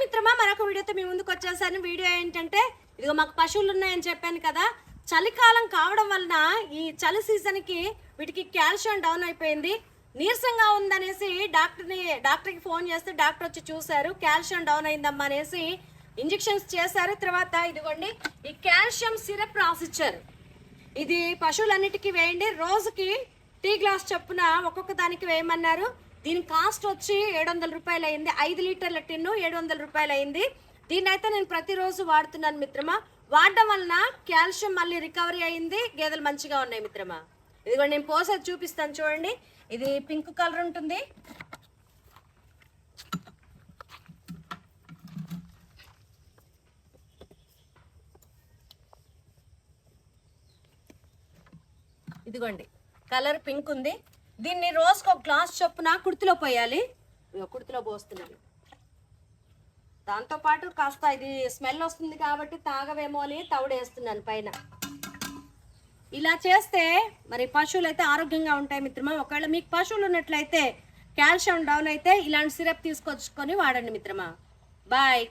మిత్రమా మరొక వీడియోతో మీ ముందుకు వచ్చేసాను. వీడియో ఏంటంటే ఇదిగో మాకు పశువులు ఉన్నాయని చెప్పాను కదా చలికాలం కావడం వలన ఈ చలి సీజన్కి వీటికి కాల్షియం డౌన్ అయిపోయింది. నీరసంగా ఉందనేసి డాక్టర్ని డాక్టర్కి ఫోన్ చేస్తే డాక్టర్ వచ్చి చూశారు కాల్షియం డౌన్ అయిందమ్మా అనేసి ఇంజెక్షన్స్ చేశారు. తర్వాత ఇదిగోండి ఈ కాల్షియం సిరప్ రాసిచ్చారు. ఇది పశువులన్నిటికీ వేయండి. రోజుకి టీ గ్లాస్ చొప్పున ఒక్కొక్క దానికి వేయమన్నారు. దీని కాస్ట్ వచ్చి ఏడు వందల రూపాయలు అయింది ఐదు లీటర్ల టిన్ను ఏడు వందల రూపాయలు అయింది దీన్ని అయితే నేను ప్రతిరోజు వాడుతున్నాను మిత్రమా. వాడడం వలన కాల్షియం మళ్ళీ రికవరీ అయింది. గేదెలు మంచిగా ఉన్నాయి మిత్రమా. ఇదిగో నేను పోసేది చూపిస్తాను చూడండి. ఇది పింక్ కలర్ ఉంటుంది. ఇదిగోండి. కలర్ పింక్ ఉంది. దీన్ని రోజుకు ఒక గ్లాస్ చొప్పున కుర్తిలో పోయాలి. కుర్తిలో పోస్తున్నాను. దాంతోపాటు కాస్త ఇది స్మెల్ వస్తుంది కాబట్టి తాగవేమో అని తవుడేస్తున్నాను పైన. ఇలా చేస్తే మరి పశువులు అయితే ఆరోగ్యంగా ఉంటాయి మిత్రమా? ఒకవేళ మీకు పశువులు ఉన్నట్లయితే కాల్షియం డౌన్ అయితే ఇలాంటి సిరప్ తీసుకొచ్చుకొని వాడండి మిత్రమా. బాయ్.